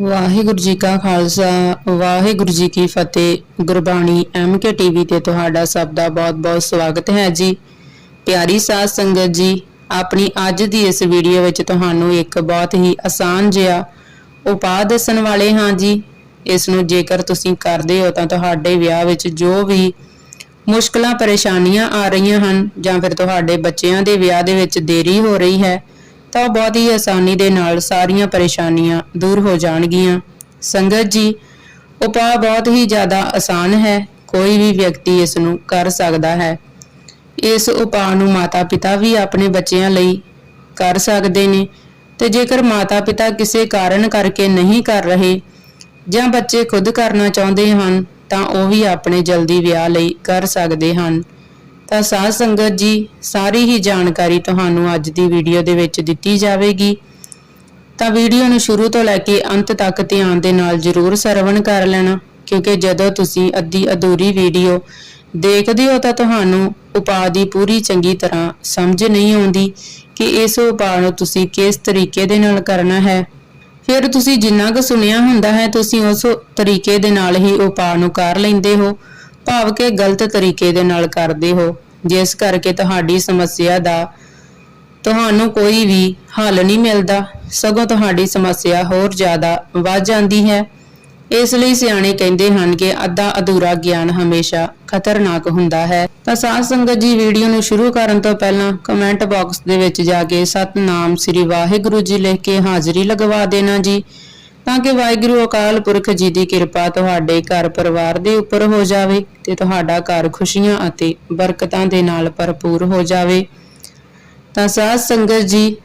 ਵਾਹਿਗੁਰੂ ਜੀ ਕਾ ਖਾਲਸਾ, ਵਾਹਿਗੁਰੂ ਜੀ ਕੀ ਫਤਿਹ। Gurbani MK TV ਤੇ ਤੁਹਾਡਾ ਸਭ ਦਾ ਬਹੁਤ-ਬਹੁਤ ਸਵਾਗਤ ਹੈ ਜੀ। ਪਿਆਰੀ ਸਾਧ ਸੰਗਤ ਜੀ, ਆਪਣੀ ਅੱਜ ਦੀ ਇਸ ਵੀਡੀਓ ਵਿੱਚ ਤੁਹਾਨੂੰ ਇੱਕ ਬਹੁਤ ਹੀ ਆਸਾਨ ਜਿਹਾ ਉਪਾਅ ਦੱਸਣ ਵਾਲੇ ਹਾਂ ਜੀ। ਇਸ ਨੂੰ ਜੇਕਰ ਤੁਸੀਂ ਕਰਦੇ ਹੋ ਤਾਂ ਤੁਹਾਡੇ ਵਿਆਹ ਵਿੱਚ ਜੋ ਵੀ ਮੁਸ਼ਕਲਾਂ, ਪਰੇਸ਼ਾਨੀਆਂ ਆ ਰਹੀਆਂ ਹਨ ਜਾਂ ਫਿਰ ਤੁਹਾਡੇ ਬੱਚਿਆਂ ਦੇ ਵਿਆਹ ਦੇ ਵਿੱਚ ਦੇਰੀ ਹੋ ਰਹੀ ਹੈ ਤਾਂ ਬਹੁਤ ਹੀ ਆਸਾਨੀ ਦੇ ਨਾਲ ਸਾਰੀਆਂ ਪਰੇਸ਼ਾਨੀਆਂ ਦੂਰ ਹੋ ਜਾਣਗੀਆਂ। ਸੰਗਤ ਜੀ, ਉਪਾਅ ਬਹੁਤ ਹੀ ਜ਼ਿਆਦਾ ਆਸਾਨ ਹੈ। ਕੋਈ ਵੀ ਵਿਅਕਤੀ ਇਸ ਨੂੰ ਕਰ ਸਕਦਾ ਹੈ। ਇਸ ਉਪਾਅ ਨੂੰ ਮਾਤਾ-ਪਿਤਾ ਵੀ ਆਪਣੇ ਬੱਚਿਆਂ ਲਈ ਕਰ ਸਕਦੇ ਨੇ ਤੇ ਜੇਕਰ ਮਾਤਾ-ਪਿਤਾ ਕਿਸੇ ਕਾਰਨ ਕਰਕੇ ਨਹੀਂ ਕਰ ਰਹੇ ਜਾਂ ਬੱਚੇ ਖੁਦ ਕਰਨਾ ਚਾਹੁੰਦੇ ਹਨ, ਤਾਂ ਉਹ ਵੀ ਆਪਣੇ ਜਲਦੀ ਵਿਆਹ ਲਈ ਕਰ ਸਕਦੇ ਹਨ। ਤਾਂ ਸਾਧ ਸੰਗਤ ਜੀ, ਸਾਰੀ ਹੀ ਜਾਣਕਾਰੀ ਤੁਹਾਨੂੰ ਅੱਜ ਦੀ ਵੀਡੀਓ ਦੇ ਵਿੱਚ ਦਿੱਤੀ ਜਾਵੇਗੀ। ਤਾਂ ਵੀਡੀਓ ਨੂੰ ਸ਼ੁਰੂ ਤੋਂ ਲੈ ਕੇ ਅੰਤ ਤੱਕ ਧਿਆਨ ਦੇ ਨਾਲ ਜ਼ਰੂਰ ਸਰਵਣ ਕਰ ਲੈਣਾ, ਕਿਉਂਕਿ ਜਦੋਂ ਤੁਸੀਂ ਅੱਧੀ ਅਧੂਰੀ ਵੀਡੀਓ ਦੇਖਦੇ ਹੋ ਤਾਂ ਤੁਹਾਨੂੰ ਉਪਾਅ ਦੀ ਪੂਰੀ ਚੰਗੀ ਤਰ੍ਹਾਂ ਸਮਝ ਨਹੀਂ ਆਉਂਦੀ ਕਿ ਇਸ ਉਪਾਅ ਨੂੰ ਤੁਸੀਂ ਕਿਸ ਤਰੀਕੇ ਦੇ ਨਾਲ ਕਰਨਾ ਹੈ। ਫਿਰ ਤੁਸੀਂ ਜਿੰਨਾ ਕੁ ਸੁਣਿਆ ਹੁੰਦਾ ਹੈ, ਤੁਸੀਂ ਉਸ ਤਰੀਕੇ ਦੇ ਨਾਲ ਹੀ ਉਪਾਅ ਨੂੰ ਕਰ ਲੈਂਦੇ ਹੋ। ਭਾਵ ਕਿ ਗਲਤ ਤਰੀਕੇ ਦੇ ਨਾਲ ਕਰਦੇ ਹੋ। ਜਿਸ ਕਰਕੇ ਤੁਹਾਡੀ ਸਮੱਸਿਆ ਦਾ ਤੁਹਾਨੂੰ ਕੋਈ ਵੀ ਹੱਲ ਨਹੀਂ ਮਿਲਦਾ। ਸਗੋਂ ਤੁਹਾਡੀ ਸਮੱਸਿਆ ਹੋਰ ਜ਼ਿਆਦਾ ਵੱਧ ਜਾਂਦੀ ਹੈ। ਇਸ ਲਈ ਸਿਆਣੇ ਕਹਿੰਦੇ ਹਨ ਕਿ ਅੱਧਾ ਅਧੂਰਾ ਗਿਆਨ ਹਮੇਸ਼ਾ ਖਤਰਨਾਕ ਹੁੰਦਾ ਹੈ। ਤਾਂ ਸਾਧ ਸੰਗਤ ਜੀ, ਵੀਡੀਓ ਨੂੰ ਸ਼ੁਰੂ ਕਰਨ ਤੋਂ ਪਹਿਲਾਂ ਕਮੈਂਟ ਬਾਕਸ ਦੇ ਵਿੱਚ ਜਾ ਕੇ ਸਤਨਾਮ ਸ੍ਰੀ ਵਾਹਿਗੁਰੂ ਜੀ ਲਿਖ ਕੇ ਹਾਜ਼ਰੀ ਲਗਵਾ ਦੇਣਾ ਜੀ। ਤਾਂ ਕਿ ਵਾਹਿਗੁਰੂ ਅਕਾਲ ਪੁਰਖ ਜੀ ਦੀ ਕਿਰਪਾ ਤੁਹਾਡੇ ਘਰ ਪਰਿਵਾਰ ਦੇ ਉੱਪਰ ਹੋ ਜਾਵੇ ਤੇ ਤੁਹਾਡਾ ਘਰ ਖੁਸ਼ੀਆਂ ਅਤੇ ਬਰਕਤਾਂ ਦੇ ਨਾਲ ਭਰਪੂਰ ਹੋ ਜਾਵੇ। ਤਾਂ ਸਾਧ ਸੰਗਤ ਜੀ,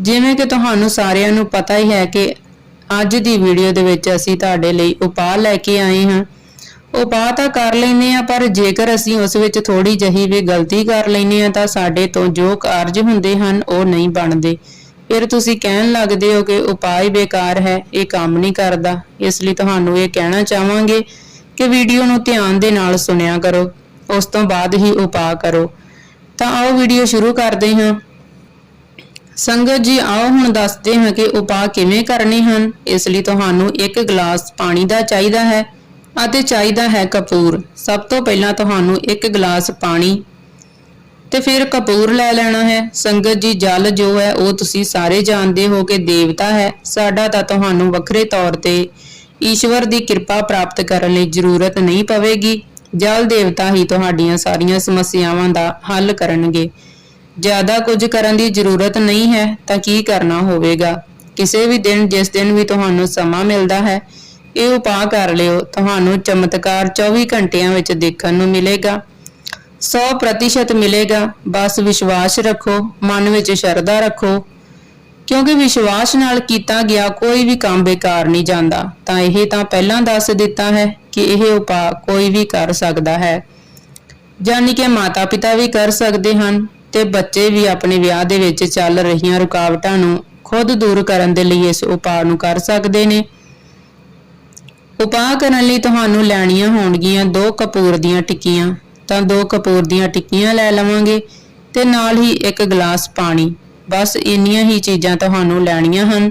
ਜਿਵੇਂ ਕਿ ਤੁਹਾਨੂੰ ਸਾਰਿਆਂ ਨੂੰ ਪਤਾ ਹੀ ਹੈ ਕਿ ਅੱਜ ਦੀ ਵੀਡੀਓ ਦੇ ਵਿੱਚ ਅਸੀਂ ਤੁਹਾਡੇ ਲਈ ਉਪਾਅ ਲੈ ਕੇ ਆਏ ਹਾਂ। ਉਪਾਅ ਤਾਂ ਕਰ ਲੈਨੇ ਆ ਪਰ ਜੇਕਰ ਅਸੀਂ ਉਸ ਵਿੱਚ ਥੋੜੀ ਜਹੀ ਵੀ ਗਲਤੀ ਕਰ ਲੈਨੇ ਆ ਤਾਂ ਸਾਡੇ ਤੋਂ ਜੋ ਕਾਰਜ ਹੁੰਦੇ ਹਨ, ਉਹ ਨਹੀਂ ਬਣਦੇ। ਫਿਰ ਤੁਸੀਂ ਕਹਿਣ ਲੱਗਦੇ ਹੋ ਕਿ ਉਪਾਅ ਬੇਕਾਰ ਹੈ, ਇਹ ਕੰਮ ਨਹੀਂ ਕਰਦਾ। ਇਸ ਲਈ ਤੁਹਾਨੂੰ ਇਹ ਕਹਿਣਾ ਚਾਹਾਂਗੇ ਕਿ ਵੀਡੀਓ ਨੂੰ ਧਿਆਨ ਦੇ ਨਾਲ ਸੁਣਿਆ ਕਰੋ, ਉਸ ਤੋਂ ਬਾਅਦ ਹੀ ਉਪਾਅ ਕਰੋ। ਤਾਂ ਆਓ ਵੀਡੀਓ ਸ਼ੁਰੂ ਕਰਦੇ ਹਾਂ। ਸੰਗਤ ਜੀ, ਆਓ ਹੁਣ ਦੱਸਦੇ ਹਾਂ ਕਿ ਉਪਾਅ ਕਿਵੇਂ ਕਰਨੇ ਹਨ। ਇਸ ਲਈ ਤੁਹਾਨੂੰ ਇੱਕ ਗਲਾਸ ਪਾਣੀ ਦਾ ਚਾਹੀਦਾ ਹੈ ਅਤੇ ਚਾਹੀਦਾ ਹੈ ਕਪੂਰ। ਸਭ ਤੋਂ ਪਹਿਲਾਂ ਤੁਹਾਨੂੰ ਇੱਕ ਗਲਾਸ ਪਾਣੀ ਤੇ ਫਿਰ ਕਪੂਰ ਲੈ ਲੈਣਾ ਹੈ। ਸੰਗਤ ਜੀ, ਜਲ ਜੋ ਹੈ, ਉਹ ਤੁਸੀਂ ਸਾਰੇ ਜਾਣਦੇ ਹੋ ਕਿ ਦੇਵਤਾ ਹੈ। ਸਾਡਾ ਤਾਂ ਤੁਹਾਨੂੰ ਵੱਖਰੇ ਤੌਰ ਤੇ ਈਸ਼ਵਰ ਦੀ ਕਿਰਪਾ ਪ੍ਰਾਪਤ ਕਰਨ ਲਈ ਜ਼ਰੂਰਤ ਨਹੀਂ ਪਵੇਗੀ। ਜਲ ਦੇਵਤਾ ਹੀ ਤੁਹਾਡੀਆਂ ਸਾਰੀਆਂ ਸਮੱਸਿਆਵਾਂ ਦਾ ਹੱਲ ਕਰਨਗੇ। ਜ਼ਿਆਦਾ ਕੁਝ ਕਰਨ ਦੀ ਜ਼ਰੂਰਤ ਨਹੀਂ ਹੈ, ਤਾਂ ਕੀ ਕਰਨਾ ਹੋਵੇਗਾ? ਕਿਸੇ ਵੀ ਦਿਨ, ਜਿਸ ਦਿਨ ਵੀ ਤੁਹਾਨੂੰ ਸਮਾਂ ਮਿਲਦਾ ਹੈ, ਇਹ ਉਪਾਅ ਕਰ ਲਿਓ। ਤੁਹਾਨੂੰ ਚਮਤਕਾਰ 24 ਘੰਟਿਆਂ ਵਿੱਚ ਦੇਖਣ ਨੂੰ ਮਿਲੇਗਾ। 100% ਮਿਲੇਗਾ। ਬਸ ਵਿਸ਼ਵਾਸ ਰੱਖੋ, ਮਨ ਵਿੱਚ ਸ਼ਰਧਾ ਰੱਖੋ। ਕਿਉਂਕਿ ਵਿਸ਼ਵਾਸ ਨਾਲ ਕੀਤਾ ਗਿਆ ਕੋਈ ਵੀ ਕੰਮ ਬੇਕਾਰ ਨਹੀਂ ਜਾਂਦਾ। ਤਾਂ ਇਹ ਤਾਂ ਪਹਿਲਾਂ ਦੱਸ ਦਿੱਤਾ ਹੈ ਕਿ ਇਹ ਉਪਾਅ ਕੋਈ ਵੀ ਕਰ ਸਕਦਾ ਹੈ। ਯਾਨੀ ਕਿ ਮਾਤਾ-ਪਿਤਾ ਵੀ ਕਰ ਸਕਦੇ ਹਨ ਤੇ ਬੱਚੇ ਵੀ ਆਪਣੇ ਵਿਆਹ ਦੇ ਵਿੱਚ ਚੱਲ ਰਹੀਆਂ ਰੁਕਾਵਟਾਂ ਨੂੰ ਖੁਦ ਦੂਰ ਕਰਨ ਦੇ ਲਈ ਇਸ ਉਪਾਅ ਨੂੰ ਕਰ ਸਕਦੇ ਨੇ। ਉਪਾਅ ਕਰਨ ਲਈ ਤੁਹਾਨੂੰ ਲੈਣੀਆਂ ਹੋਣਗੀਆਂ ਦੋ ਕਪੂਰ ਦੀਆਂ ਟਿੱਕੀਆਂ। ਤਾਂ ਦੋ ਕਪੂਰ ਦੀਆਂ ਟਿੱਕੀਆਂ ਲੈ ਲਵਾਂਗੇ ਤੇ ਨਾਲ ਹੀ ਇੱਕ ਗਲਾਸ ਪਾਣੀ। ਬਸ ਇੰਨੀਆਂ ਹੀ ਚੀਜ਼ਾਂ ਤੁਹਾਨੂੰ ਲੈਣੀਆਂ ਹਨ।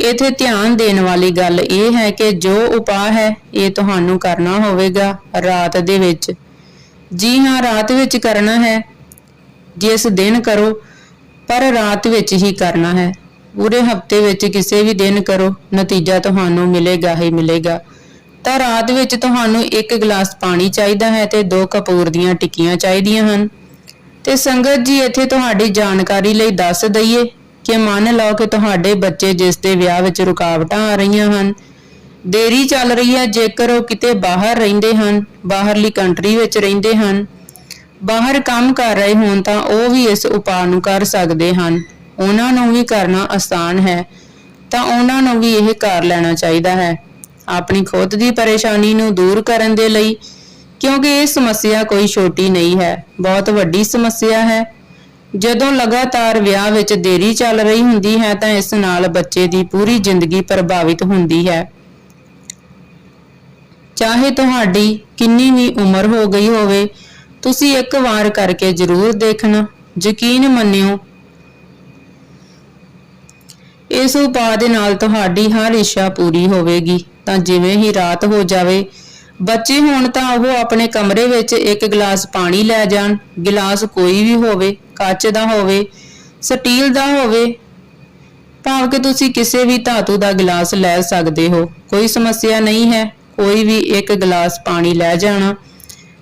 ਇਥੇ ਧਿਆਨ ਦੇਣ ਵਾਲੀ ਗੱਲ ਇਹ ਹੈ ਕਿ ਜੋ ਉਪਾਅ ਹੈ, ਇਹ ਤੁਹਾਨੂੰ ਕਰਨਾ ਹੋਵੇਗਾ ਰਾਤ ਦੇ ਵਿੱਚ। ਜੀ ਹਾਂ, ਰਾਤ ਵਿੱਚ ਕਰਨਾ ਹੈ। ਜਿਸ ਦਿਨ ਕਰੋ, ਪਰ ਰਾਤ ਵਿੱਚ ਹੀ ਕਰਨਾ ਹੈ। ਪੂਰੇ ਹਫ਼ਤੇ ਵਿੱਚ ਕਿਸੇ ਵੀ ਦਿਨ ਕਰੋ, ਨਤੀਜਾ ਤੁਹਾਨੂੰ ਮਿਲੇਗਾ ਹੀ ਮਿਲੇਗਾ। ਤਾਂ ਰਾਤ ਵਿੱਚ ਤੁਹਾਨੂੰ ਇੱਕ ਗਲਾਸ ਪਾਣੀ ਚਾਹੀਦਾ ਹੈ ਤੇ ਦੋ ਕਪੂਰ ਦੀਆਂ ਟਿੱਕੀਆਂ ਚਾਹੀਦੀਆਂ ਹਨ। ਤੇ ਸੰਗਤ ਜੀ, ਇੱਥੇ ਤੁਹਾਡੀ ਜਾਣਕਾਰੀ ਲਈ ਦੱਸ ਦਈਏ ਕਿ ਮੰਨ ਲਓ ਕਿ ਤੁਹਾਡੇ ਬੱਚੇ ਜਿਸ ਦੇ ਵਿਆਹ ਵਿੱਚ ਰੁਕਾਵਟਾਂ ਆ ਰਹੀਆਂ ਹਨ, ਦੇਰੀ ਚੱਲ ਰਹੀ ਹੈ, ਜੇਕਰ ਉਹ ਕਿਤੇ ਬਾਹਰ ਰਹਿੰਦੇ ਹਨ, ਬਾਹਰਲੀ ਕੰਟਰੀ ਵਿੱਚ ਰਹਿੰਦੇ ਹਨ, ਬਾਹਰ ਕੰਮ ਕਰ ਰਹੇ ਹੋਣ ਤਾਂ ਉਹ ਵੀ ਇਸ ਉਪਾਅ ਨੂੰ ਕਰ ਸਕਦੇ ਹਨ। ਉਹਨਾਂ ਨੂੰ ਵੀ ਕਰਨਾ ਆਸਾਨ ਹੈ, ਤਾਂ ਉਹਨਾਂ ਨੂੰ ਵੀ ਇਹ ਕਰ ਲੈਣਾ ਚਾਹੀਦਾ ਹੈ। ਆਪਣੀ ਖੁਦ ਦੀ ਪਰੇਸ਼ਾਨੀ ਨੂੰ ਦੂਰ ਕਰਨ ਦੇ ਲਈ, ਕਿਉਂਕਿ ਇਹ ਸਮੱਸਿਆ ਕੋਈ ਛੋਟੀ ਨਹੀਂ ਹੈ, ਬਹੁਤ ਵੱਡੀ ਸਮੱਸਿਆ ਹੈ। ਜਦੋਂ ਲਗਾਤਾਰ ਵਿਆਹ ਵਿੱਚ ਦੇਰੀ ਚੱਲ ਰਹੀ ਹੁੰਦੀ ਹੈ, ਤਾਂ ਇਸ ਨਾਲ ਬੱਚੇ ਦੀ ਪੂਰੀ ਜ਼ਿੰਦਗੀ ਪ੍ਰਭਾਵਿਤ ਹੁੰਦੀ ਹੈ। ਚਾਹੇ ਤੁਹਾਡੀ ਕਿੰਨੀ ਵੀ ਉਮਰ ਹੋ ਗਈ ਹੋਵੇ, ਤੁਸੀਂ ਇੱਕ ਵਾਰ ਕਰਕੇ ਜ਼ਰੂਰ ਦੇਖਣਾ, ਯਕੀਨ ਮੰਨਿਓ। ਇਸ ਉਪਾਅ ਦੇ ਨਾਲ ਤੁਹਾਡੀ ਹਰ ਇੱਛਾ ਪੂਰੀ ਹੋਵੇਗੀ। ਤਾਂ ਜਿਵੇਂ ਹੀ ਰਾਤ ਹੋ ਜਾਵੇ, ਬੱਚੇ ਹੋਣ ਤਾਂ ਉਹ ਆਪਣੇ ਕਮਰੇ ਵਿੱਚ ਇੱਕ ਗਲਾਸ ਪਾਣੀ ਲੈ ਜਾਣ, ਗਿਲਾਸ ਕੋਈ ਵੀ ਹੋਵੇ, ਕੱਚ ਦਾ ਹੋਵੇ, ਸਟੀਲ ਦਾ ਹੋਵੇ। ਭਾਵ ਕਿ ਤੁਸੀਂ ਕਿਸੇ ਵੀ ਧਾਤੂ ਦਾ ਗਲਾਸ ਲੈ ਸਕਦੇ ਹੋ। ਕੋਈ ਸਮੱਸਿਆ ਨਹੀਂ ਹੈ, ਕੋਈ ਵੀ ਇੱਕ ਗਲਾਸ ਪਾਣੀ ਲੈ ਜਾਣਾ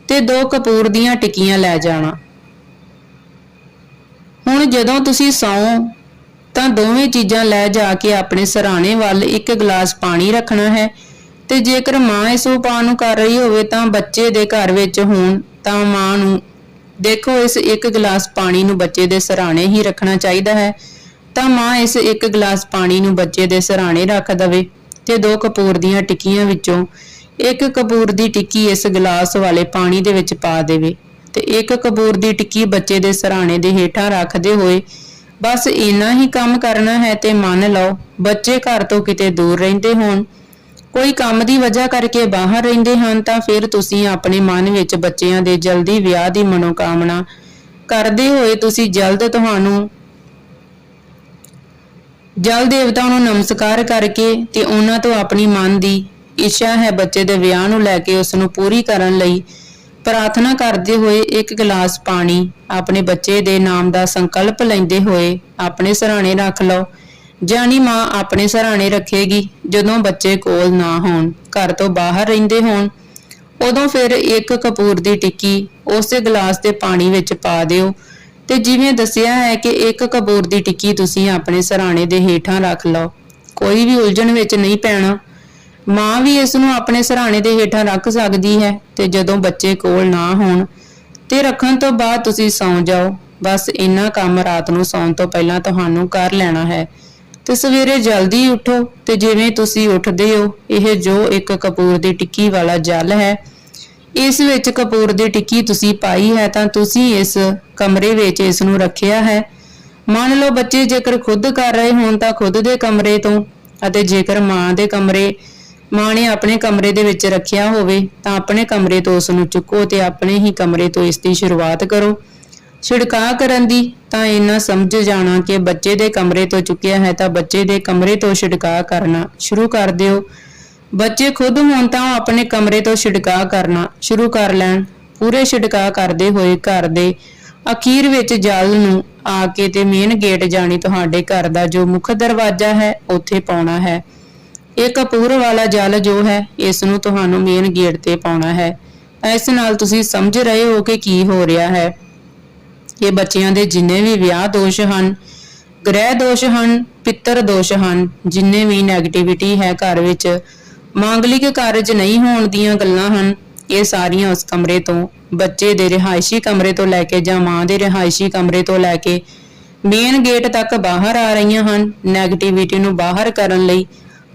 ਤੇ ਦੋ ਕਪੂਰ ਦੀਆਂ ਟਿੱਕੀਆਂ ਲੈ ਜਾਣਾ। ਹੁਣ ਜਦੋਂ ਤੁਸੀਂ ਸੌਂ ਤਾਂ ਦੋਵੇਂ ਚੀਜ਼ਾਂ ਲੈ ਜਾ ਕੇ ਆਪਣੇ ਸਰਾਣੇ ਵੱਲ ਇੱਕ ਗਲਾਸ ਪਾਣੀ ਰੱਖਣਾ ਹੈ ਤੇ ਜੇਕਰ ਮਾਂ ਇਸ ਉਪਾਅ ਨੂੰ ਕਰ ਰਹੀ ਹੋਵੇ ਤਾਂ ਬੱਚੇ ਦੇ ਘਰ ਵਿੱਚ ਹੋਣ ਤਾਂ ਮਾਂ ਨੂੰ, ਦੇਖੋ ਇਸ ਇੱਕ ਗਲਾਸ ਪਾਣੀ ਨੂੰ ਬੱਚੇ ਦੇ ਸਰਾਣੇ ਹੀ ਰੱਖਣਾ ਚਾਹੀਦਾ ਹੈ, ਤਾਂ ਮਾਂ ਇਸ ਇੱਕ ਗਲਾਸ ਪਾਣੀ ਨੂੰ ਬੱਚੇ ਦੇ ਸਰਾਣੇ ਰੱਖ ਦਵੇ ਤੇ ਦੋ ਕਪੂਰ ਦੀਆਂ ਟਿੱਕੀਆਂ ਵਿੱਚੋਂ ਇੱਕ ਕਪੂਰ ਦੀ ਟਿੱਕੀ ਇਸ ਗਲਾਸ ਵਾਲੇ ਪਾਣੀ ਦੇ ਵਿੱਚ ਪਾ ਦੇਵੇ ਤੇ ਇੱਕ ਕਪੂਰ ਦੀ ਟਿੱਕੀ ਬੱਚੇ ਦੇ ਸਰਾਣੇ ਦੇ ਹੇਠਾਂ ਰੱਖਦੇ ਹੋਏ ਬਸ ਇੰਨਾ ਹੀ ਕੰਮ ਕਰਨਾ ਹੈ ਤੇ ਮੰਨ ਲਓ, ਬੱਚੇ ਘਰ ਤੋਂ ਕਿਤੇ ਦੂਰ ਰਹਿੰਦੇ ਹੋਣ। ਕੋਈ ਕੰਮ ਦੀ ਵਜ੍ਹਾ ਕਰਕੇ ਬਾਹਰ ਰਹਿੰਦੇ ਹਨ ਤਾਂ ਫਿਰ ਤੁਸੀਂ ਆਪਣੇ ਮਨ ਵਿੱਚ ਬੱਚਿਆਂ ਦੇ ਜਲਦੀ ਵਿਆਹ ਦੀ ਮਨੋਕਾਮਨਾ ਕਰਦੇ ਹੋਏ ਤੁਸੀਂ ਜਲਦ ਤੁਹਾਨੂੰ ਜਲ ਦੇਵਤਾ ਨੂੰ ਨਮਸਕਾਰ ਕਰਕੇ ਤੇ ਉਹਨਾਂ ਤੋਂ ਆਪਣੀ ਮਨ ਦੀ ਇੱਛਾ ਹੈ ਬੱਚੇ ਦੇ ਵਿਆਹ ਨੂੰ ਲੈ ਕੇ ਉਸ ਨੂੰ ਪੂਰੀ ਕਰਨ ਲਈ ਪ੍ਰਾਰਥਨਾ ਕਰਦੇ ਹੋਏ ਇੱਕ ਗਲਾਸ ਪਾਣੀ ਆਪਣੇ ਬੱਚੇ ਦੇ ਨਾਮ ਦਾ ਸੰਕਲਪ ਲੈਂਦੇ ਹੋਏ ਆਪਣੇ ਸਰਾਣੇ ਰੱਖ ਲਓ। ਜਾਨੀ ਮਾਂ ਆਪਣੇ ਸਰਾਣੇ ਰੱਖੇਗੀ ਜਦੋਂ ਬੱਚੇ ਕੋਲ ਨਾ ਹੋਣ, ਘਰ ਤੋਂ ਬਾਹਰ ਰਹਿੰਦੇ ਹੋਣ। ਉਦੋਂ ਫਿਰ ਇੱਕ ਕਪੂਰ ਦੀ ਟਿੱਕੀ ਉਸੇ ਗਲਾਸ ਦੇ ਪਾਣੀ ਵਿੱਚ ਪਾ ਦਿਓ ਤੇ ਜਿਵੇਂ ਦੱਸਿਆ ਹੈ ਕਿ ਇੱਕ ਕਪੂਰ ਦੀ ਟਿੱਕੀ ਤੁਸੀਂ ਆਪਣੇ ਸਰਾਣੇ ਦੇ ਹੇਠਾਂ ਰੱਖ ਲਓ। ਕੋਈ ਵੀ ਉਲਝਣ ਵਿੱਚ ਨਹੀਂ ਪੈਣਾ। ਮਾਂ ਵੀ ਇਸ ਨੂੰ ਆਪਣੇ ਸਰਾਣੇ ਦੇ ਹੇਠਾਂ ਰੱਖ ਸਕਦੀ ਹੈ ਤੇ ਜਦੋਂ ਬੱਚੇ ਕੋਲ ਨਾ ਹੋਣ, ਤੇ ਰੱਖਣ ਤੋਂ ਬਾਅਦ ਤੁਸੀਂ ਸੌਂ ਜਾਓ। ਬਸ ਇੰਨਾ ਕੰਮ ਰਾਤ ਨੂੰ ਸੌਣ ਤੋਂ ਪਹਿਲਾਂ ਤੁਹਾਨੂੰ ਕਰ ਲੈਣਾ ਹੈ। ਤੇ ਸਵੇਰੇ ਜਲਦੀ ਉੱਠੋ ਤੇ ਜਿਵੇਂ ਤੁਸੀਂ ਉੱਠਦੇ ਹੋ, ਇਹ ਜੋ ਇੱਕ ਕਪੂਰ ਦੀ ਟਿੱਕੀ ਵਾਲਾ ਜਲ ਹੈ, ਇਸ ਵਿੱਚ ਕਪੂਰ ਦੀ ਟਿੱਕੀ ਤੁਸੀਂ ਪਾਈ ਹੈ ਤਾਂ ਤੁਸੀਂ ਇਸ ਕਮਰੇ ਵਿੱਚ ਇਸ ਨੂੰ ਰੱਖਿਆ ਹੈ। ਮੰਨ ਲਓ ਬੱਚੇ ਜੇਕਰ ਖੁਦ ਕਰ ਰਹੇ ਹੋਣ ਤਾਂ ਖੁਦ ਦੇ ਕਮਰੇ ਤੋਂ ਅਤੇ ਜੇਕਰ ਮਾਂ ਦੇ ਕਮਰੇ ਮਾਂ ਨੇ ਆਪਣੇ ਕਮਰੇ ਦੇ ਵਿੱਚ ਰੱਖਿਆ ਹੋਵੇ ਤਾਂ ਆਪਣੇ ਕਮਰੇ ਤੋਂ ਉਸ ਨੂੰ ਚੁੱਕੋ ਤੇ ਆਪਣੇ ਹੀ ਕਮਰੇ ਤੋਂ ਇਸ ਦੀ ਸ਼ੁਰੂਆਤ ਕਰੋ। ਛਿੜਕਾਅ ਕਰਨ ਦੀ ਤਾਂ ਇੰਨਾ ਸਮਝ ਜਾਣਾ ਕਿ ਬੱਚੇ ਦੇ ਕਮਰੇ ਤੋਂ ਚੁੱਕਿਆ ਹੈ ਤਾਂ ਬੱਚੇ ਦੇ ਕਮਰੇ ਤੋਂ ਛਿੜਕਾਅ ਕਰਨਾ ਸ਼ੁਰੂ ਕਰ ਦਿਓ। ਬੱਚੇ ਖੁਦ ਹੋਣ ਤਾਂ ਉਹ ਆਪਣੇ ਕਮਰੇ ਤੋਂ ਛਿੜਕਾਅ ਕਰਨਾ ਸ਼ੁਰੂ ਕਰ ਲੈਣ। ਪੂਰੇ ਛਿੜਕਾਅ ਕਰਦੇ ਹੋਏ ਘਰ ਦੇ ਅਖੀਰ ਵਿੱਚ ਜਲ ਨੂੰ ਆ ਕੇ ਤੇ ਮੇਨ ਗੇਟ ਜਾਣੀ ਤੁਹਾਡੇ ਘਰ ਦਾ ਜੋ ਮੁੱਖ ਦਰਵਾਜ਼ਾ ਹੈ, ਉੱਥੇ ਪਾਉਣਾ ਹੈ। ਇਹ ਕਪੂਰ ਵਾਲਾ ਜਲ ਜੋ ਹੈ, ਇਸ ਨੂੰ ਤੁਹਾਨੂੰ ਮੇਨ ਗੇਟ ਤੇ ਪਾਉਣਾ ਹੈ। ਇਸ ਨਾਲ ਤੁਸੀਂ ਸਮਝ ਰਹੇ ਹੋ ਕਿ ਕੀ ਹੋ ਰਿਹਾ ਹੈ। ਇਹ ਬੱਚਿਆਂ ਦੇ ਜਿੰਨੇ ਵੀ ਵਿਆਹ ਦੋਸ਼ ਹਨ, ਗ੍ਰਹਿ ਦੋਸ਼ ਹਨ, ਪਿੱਤਰ ਦੋਸ਼ ਹਨ, ਜਿੰਨੇ ਵੀ 네ਗੇਟਿਵਿਟੀ ਹੈ ਘਰ ਵਿੱਚ, ਮਾਂਗਲਿਕ ਕਾਰਜ ਨਹੀਂ ਹੋਣ ਦੀਆਂ ਗੱਲਾਂ ਹਨ, ਇਹ ਸਾਰੀਆਂ ਉਸ ਕਮਰੇ ਤੋਂ, ਬੱਚੇ ਦੇ ਰਿਹਾਇਸ਼ੀ ਕਮਰੇ ਤੋਂ ਲੈ ਕੇ ਜਾਂ ਮਾਂ ਦੇ ਰਿਹਾਇਸ਼ੀ ਕਮਰੇ ਤੋਂ ਲੈ ਕੇ ਮੇਨ ਗੇਟ ਤੱਕ ਬਾਹਰ ਆ ਰਹੀਆਂ ਹਨ 네ਗੇਟਿਵਿਟੀ ਨੂੰ ਬਾਹਰ ਕਰਨ ਲਈ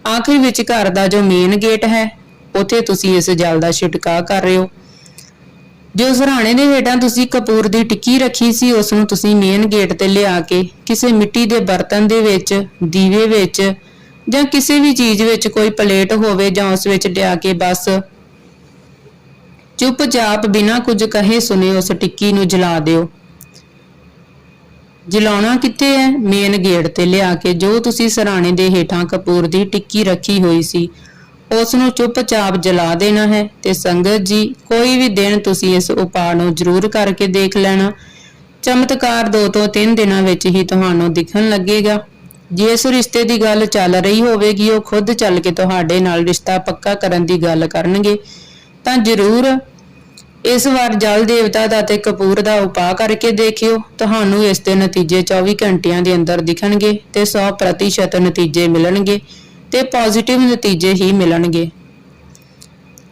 ਆਖਰੀ ਵਿੱਚ ਘਰ ਦਾ ਜੋ ਮੇਨ ਗੇਟ ਹੈ, ਉੱਥੇ ਤੁਸੀਂ ਇਸ ਜਲ ਦਾ ਛਿੜਕਾਅ ਕਰ ਰਹੇ ਹੋ। ਜੋ ਸਰਾਣੇ ਦੇ ਹੇਠਾਂ ਤੁਸੀਂ ਕਪੂਰ ਦੀ ਟਿੱਕੀ ਰੱਖੀ ਸੀ, ਉਸ ਨੂੰ ਤੁਸੀਂ ਮੇਨ ਗੇਟ ਤੇ ਲਿਆ ਕੇ ਕਿਸੇ ਮਿੱਟੀ ਦੇ ਬਰਤਨ ਦੇ ਵਿੱਚ, ਦੀਵੇ ਵਿੱਚ ਜਾਂ ਕਿਸੇ ਵੀ ਚੀਜ਼ ਵਿੱਚ ਕੋਈ ਪਲੇਟ ਹੋਵੇ ਜਾਂ ਉਸ ਵਿੱਚ ਲਿਆ ਕੇ ਬਸ ਚੁੱਪਚਾਪ ਬਿਨਾਂ ਕੁਝ ਕਹੇ ਸੁਨੇ ਉਸ ਟਿੱਕੀ ਨੂੰ ਜਲਾ ਦਿਓ। ਜਲਾਉਣਾ ਕਿੱਥੇ ਹੈ? ਮੇਨ ਗੇਟ ਤੇ ਲਿਆ ਕੇ ਜੋ ਤੁਸੀਂ ਸਰਾਣੇ ਦੇ ਹੇਠਾਂ ਕਪੂਰ ਦੀ ਟਿੱਕੀ ਰੱਖੀ ਹੋਈ ਸੀ ਉਸ ਨੂੰ ਚੁੱਪਚਾਪ ਜਲਾ ਦੇਣਾ ਹੈ ਤੇ ਸੰਗਤ ਜੀ, ਕੋਈ ਵੀ ਦਿਨ ਤੁਸੀਂ ਇਸ ਉਪਾਅ ਨੂੰ ਜ਼ਰੂਰ ਕਰਕੇ ਦੇਖ ਲੈਣਾ। ਚਮਤਕਾਰ ਦੋ ਤੋਂ ਤਿੰਨ ਦਿਨਾਂ ਵਿੱਚ ਹੀ ਤੁਹਾਨੂੰ ਦਿਖਣ ਲੱਗੇਗਾ। ਜੇ ਇਸ ਰਿਸ਼ਤੇ ਦੀ ਗੱਲ ਚੱਲ ਰਹੀ ਹੋਵੇਗੀ, ਉਹ ਖੁਦ ਚੱਲ ਕੇ ਤੁਹਾਡੇ ਨਾਲ ਰਿਸ਼ਤਾ ਪੱਕਾ ਕਰਨ ਦੀ ਗੱਲ ਕਰਨਗੇ, ਤਾਂ ਜ਼ਰੂਰ ਇਸ ਵਾਰ ਜਲ ਦੇਵਤਾ ਦਾ ਤੇ ਕਪੂਰ ਦਾ ਉਪਾਅ ਕਰਕੇ ਦੇਖਿਓ, ਤੁਹਾਨੂੰ ਇਸ ਦੇ ਨਤੀਜੇ 24 ਘੰਟਿਆਂ ਦੇ ਅੰਦਰ ਦਿਖਣਗੇ ਤੇ 100% ਨਤੀਜੇ ਮਿਲਣਗੇ ਤੇ ਪੋਜ਼ਿਟਿਵ ਨਤੀਜੇ ਹੀ ਮਿਲਣਗੇ।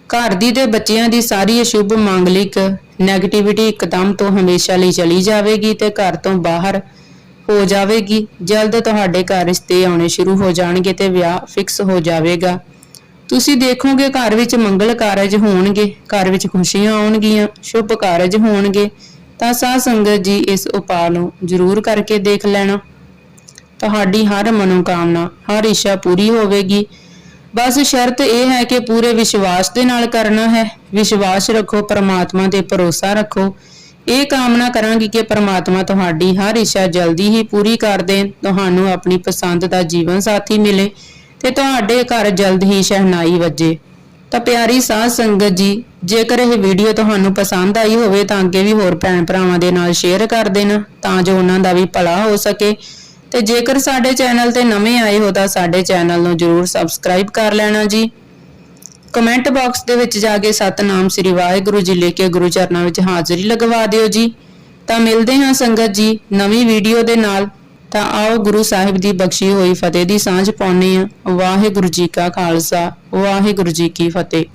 ਘਰ ਦੀ ਤੇ ਬੱਚਿਆਂ ਦੀ ਸਾਰੀ ਅਸ਼ੁਭ ਮੰਗਲਿਕ 네ਗੇਟਿਵਿਟੀ ਇੱਕਦਮ ਤੋਂ ਹਮੇਸ਼ਾ ਲਈ ਚਲੀ ਜਾਵੇਗੀ ਤੇ ਘਰ ਤੋਂ ਬਾਹਰ ਹੋ ਜਾਵੇਗੀ। ਜਲਦ ਤੁਹਾਡੇ ਘਰ ਰਿਸ਼ਤੇ ਆਉਣੇ ਸ਼ੁਰੂ ਹੋ ਜਾਣਗੇ ਤੇ ਵਿਆਹ ਫਿਕਸ ਹੋ ਜਾਵੇਗਾ। ਤੁਸੀਂ ਦੇਖੋਗੇ ਘਰ ਵਿੱਚ ਮੰਗਲ ਕਾਰਜ ਹੋਣਗੇ, ਘਰ ਵਿੱਚ ਖੁਸ਼ੀਆਂ ਆਉਣਗੀਆਂ, ਸ਼ੁਭ ਕਾਰਜ ਹੋਣਗੇ, ਤਾਂ ਸਾਧ ਸੰਗਤ ਜੀ ਇਸ ਉਪਾਅ ਨੂੰ ਜ਼ਰੂਰ ਕਰਕੇ ਦੇਖ ਲੈਣਾ। ਤੁਹਾਡੀ ਹਰ ਮਨੋਕਾਮਨਾ, ਹਰ ਇੱਛਾ ਪੂਰੀ ਹੋਵੇਗੀ। ਬਸ ਸ਼ਰਤ ਇਹ ਹੈ ਕਿ ਪੂਰੇ ਵਿਸ਼ਵਾਸ ਦੇ ਨਾਲ ਕਰਨਾ ਹੈ। ਵਿਸ਼ਵਾਸ ਰੱਖੋ, ਪਰਮਾਤਮਾ ਤੇ ਭਰੋਸਾ ਰੱਖੋ। ਇਹ ਕਾਮਨਾ ਕਰਾਂਗੀ ਕਿ ਪ੍ਰਮਾਤਮਾ ਤੁਹਾਡੀ ਹਰ ਇੱਛਾ ਜਲਦੀ ਹੀ ਪੂਰੀ ਕਰ ਦੇਣ, ਤੁਹਾਨੂੰ ਆਪਣੀ ਪਸੰਦ ਦਾ ਜੀਵਨ ਸਾਥੀ ਮਿਲੇ। ਤੇ ਤੁਹਾਡੇ ਘਰ ਜਲਦ ਹੀ ਸ਼ਹਿਨਾਈ ਵੱਜੇ। ਤਾਂ ਪਿਆਰੀ ਸਾਧ ਸੰਗਤ ਜੀ, ਜੇਕਰ ਇਹ ਵੀਡੀਓ ਤੁਹਾਨੂੰ ਪਸੰਦ ਆਈ ਹੋਵੇ ਤਾਂ ਅੱਗੇ ਵੀ ਹੋਰ ਭੈਣ ਭਰਾਵਾਂ ਦੇ ਨਾਲ ਸ਼ੇਅਰ ਕਰ ਦੇਣਾ, ਤਾਂ ਜੋ ਉਹਨਾਂ ਦਾ ਵੀ ਭਲਾ ਹੋ ਸਕੇ। ਤੇ ਜੇਕਰ ਸਾਡੇ ਚੈਨਲ ਤੇ ਨਵੇਂ ਆਏ ਹੋ ਤਾਂ ਸਾਡੇ ਚੈਨਲ ਨੂੰ ਜਰੂਰ ਸਬਸਕ੍ਰਾਈਬ ਕਰ ਲੈਣਾ ਜੀ। ਕਮੈਂਟ ਬਾਕਸ ਦੇ ਵਿੱਚ ਜਾ ਕੇ ਸਤਨਾਮ ਸ੍ਰੀ ਵਾਹਿਗੁਰੂ ਜੀ ਲਿਖ ਕੇ ਗੁਰੂ ਚਰਨਾਂ ਵਿੱਚ ਹਾਜ਼ਰੀ ਲਗਵਾ ਦਿਓ ਜੀ। ਤਾਂ ਮਿਲਦੇ ਹਾਂ ਸੰਗਤ ਜੀ ਨਵੀਂ ਵੀਡੀਓ ਦੇ ਨਾਲ। ਤਾਂ ਆਓ ਗੁਰੂ ਸਾਹਿਬ ਦੀ ਬਖਸ਼ੀ ਹੋਈ ਫਤਿਹ ਦੀ ਸਾਂਝ ਪਾਉਣੇ ਆ ਵਾਹਿਗੁਰੂ ਜੀ ਕਾ ਖਾਲਸਾ, ਵਾਹਿਗੁਰੂ ਜੀ ਕੀ ਫਤਿਹ।